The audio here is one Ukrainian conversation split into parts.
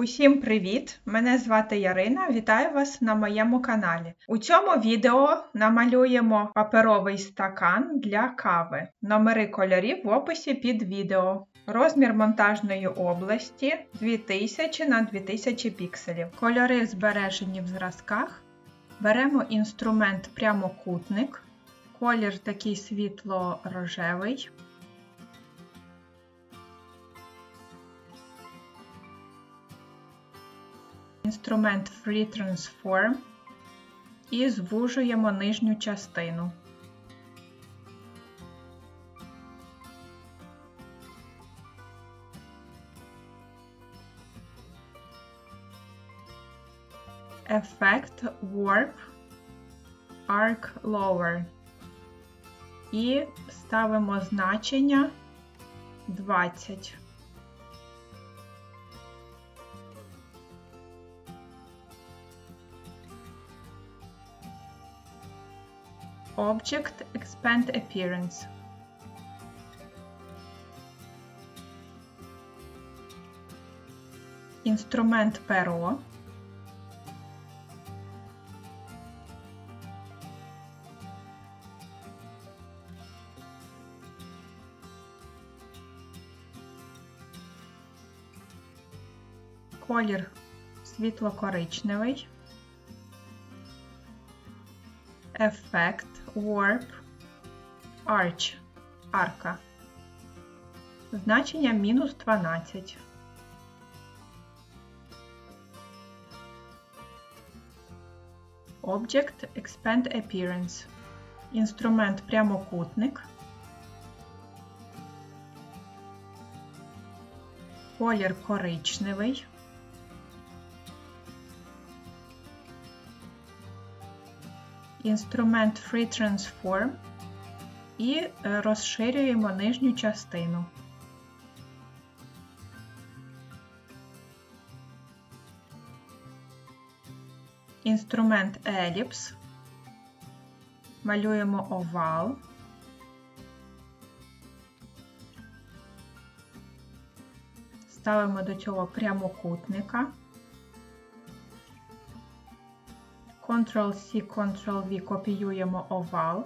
Усім привіт! Мене звати Ярина. Вітаю вас на моєму каналі. У цьому відео намалюємо паперовий стакан для кави. Номери кольорів в описі під відео. Розмір монтажної області 2000 на 2000 пікселів. Кольори збережені в зразках. Беремо інструмент прямокутник. Колір такий світло-рожевий. Інструмент Free Transform і звужуємо нижню частину. Ефект Warp Arc Lower. І ставимо значення 20. Object Expand Appearance. Інструмент перо. Колір світло-коричневий. Ефект Warp Arch арка. Значення мінус 12. Object Expand Appearance. Інструмент прямокутник. Колір коричневий. Інструмент Free Transform і е, розширюємо нижню частину. Інструмент Ellipse. Малюємо овал. Ставимо до цього прямокутника. Ctrl-C, Ctrl-V копіюємо овал,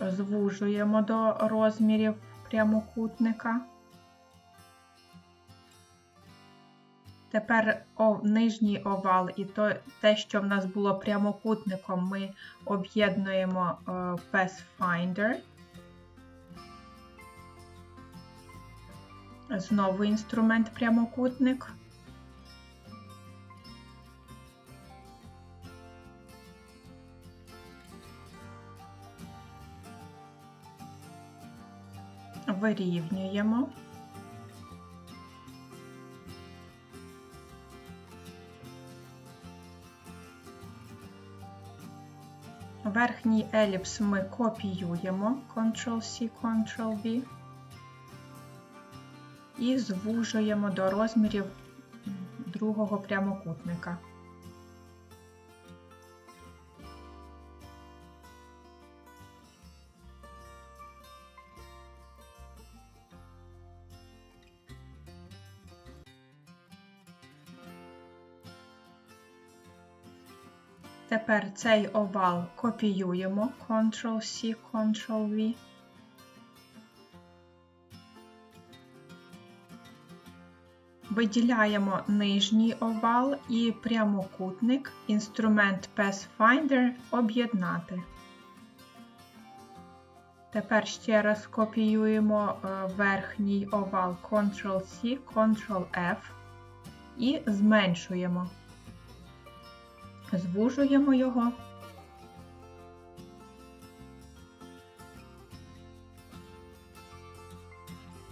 звужуємо до розмірів прямокутника. Тепер о, нижній овал і то, те, що в нас було прямокутником, ми об'єднуємо е, Pathfinder. Знову інструмент прямокутник. Вирівнюємо. Верхній еліпс ми копіюємо Ctrl-C, Ctrl-V і звужуємо до розмірів другого прямокутника. Тепер цей овал копіюємо Ctrl-C, Ctrl-V. Виділяємо нижній овал і прямокутник, інструмент Pathfinder об'єднати. Тепер ще раз копіюємо е, верхній овал Ctrl-C, Ctrl-F і зменшуємо звужуємо його.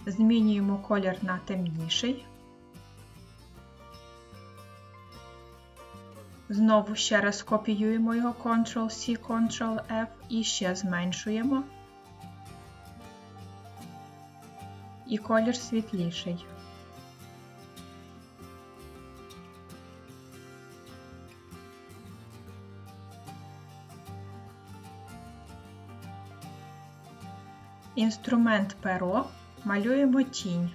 Змінюємо колір на темніший. Знову ще раз копіюємо його Ctrl-C, Ctrl-F і ще зменшуємо. І колір світліший. Інструмент перо малюємо тінь.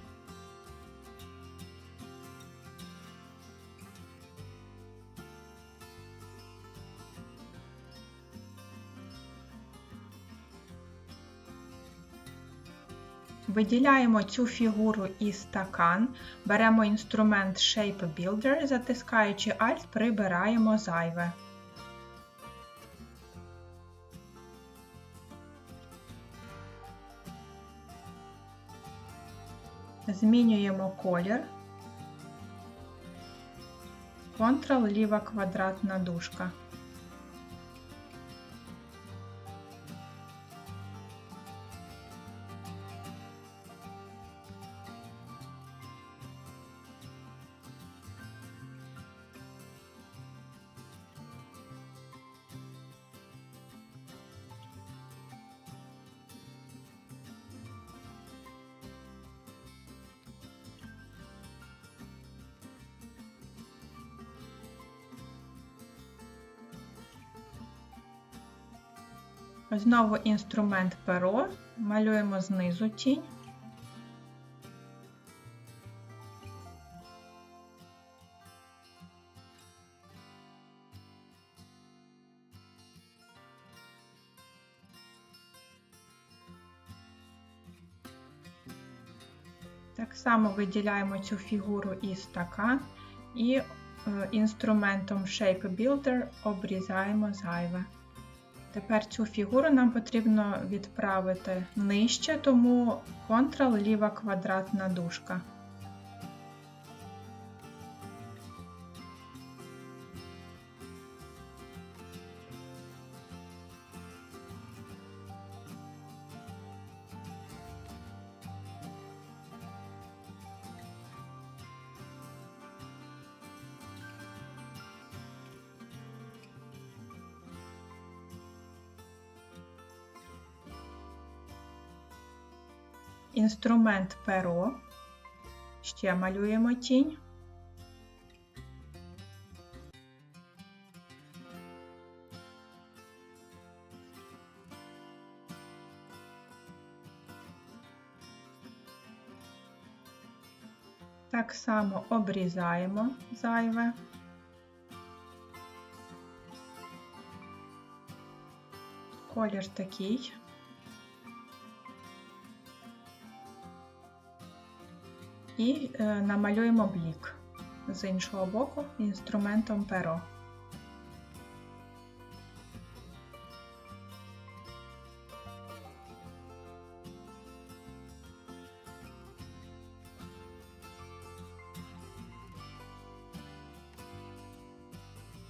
Виділяємо цю фігуру і стакан, беремо інструмент Shape Builder, затискаючи Alt, прибираємо зайве. Змінюємо колір. Ctrl ліва квадратна дужка. Знову інструмент перо, малюємо знизу тінь. Так само виділяємо цю фігуру і стакан і е, інструментом Shape Builder обрізаємо зайве. Тепер цю фігуру нам потрібно відправити нижче, тому Ctrl ліва квадратна дужка. Інструмент перо. Ще малюємо тінь. Так само обрізаємо зайве. Колір такий. І е, намалюємо блік з іншого боку інструментом перо.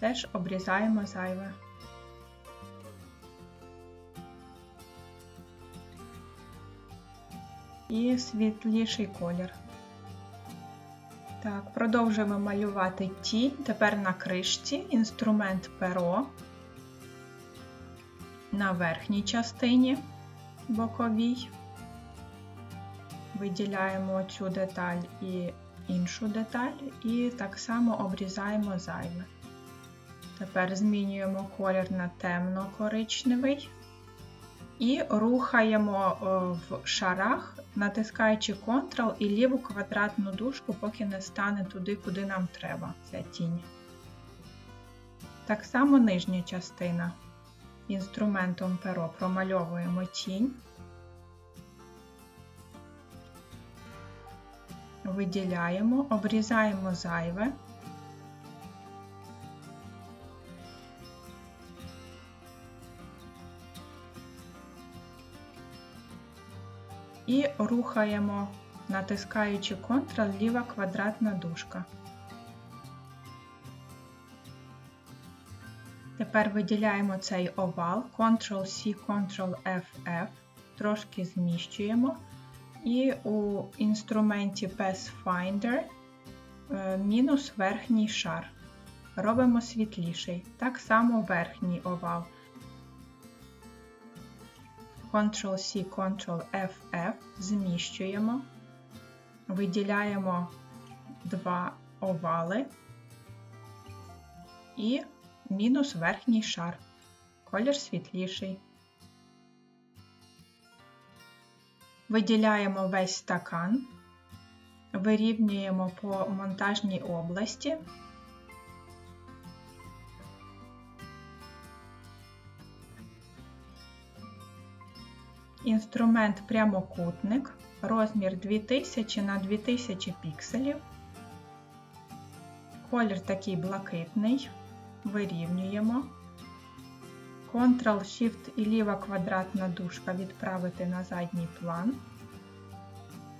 Теж обрізаємо зайве. І світліший колір. Так, продовжуємо малювати тінь. Тепер на кришці інструмент перо на верхній частині боковій. Виділяємо цю деталь і іншу деталь, і так само обрізаємо зайве. Тепер змінюємо колір на темно-коричневий і рухаємо в шарах, натискаючи Ctrl і ліву квадратну дужку, поки не стане туди, куди нам треба ця тінь. Так само нижня частина. Інструментом перо промальовуємо тінь, виділяємо, обрізаємо зайве. І рухаємо, натискаючи Ctrl ліва квадратна дужка. Тепер виділяємо цей овал, Ctrl-C, Ctrl-F-F, трошки зміщуємо. І у інструменті Pathfinder е, мінус верхній шар. Робимо світліший. Так само верхній овал. Ctrl-C, Ctrl-F-F, зміщуємо, виділяємо два овали і мінус верхній шар. Колір світліший. Виділяємо весь стакан, вирівнюємо по монтажній області. Інструмент прямокутник, розмір 2000 на 2000 пікселів. Колір такий блакитний. Вирівнюємо. Ctrl-Shift і ліва квадратна дужка відправити на задній план.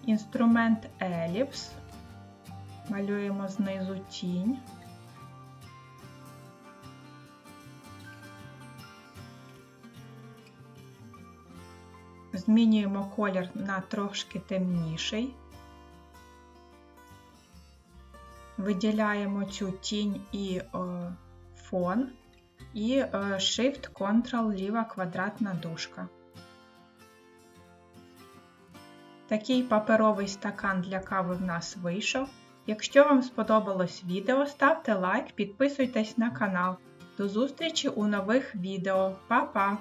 Інструмент Еліпс. Малюємо знизу тінь. Змінюємо колір на трошки темніший. Виділяємо цю тінь і е, фон. І е, Shift Ctrl ліва квадратна дужка. Такий паперовий стакан для кави в нас вийшов. Якщо вам сподобалось відео, ставте лайк, підписуйтесь на канал. До зустрічі у нових відео. Па-па!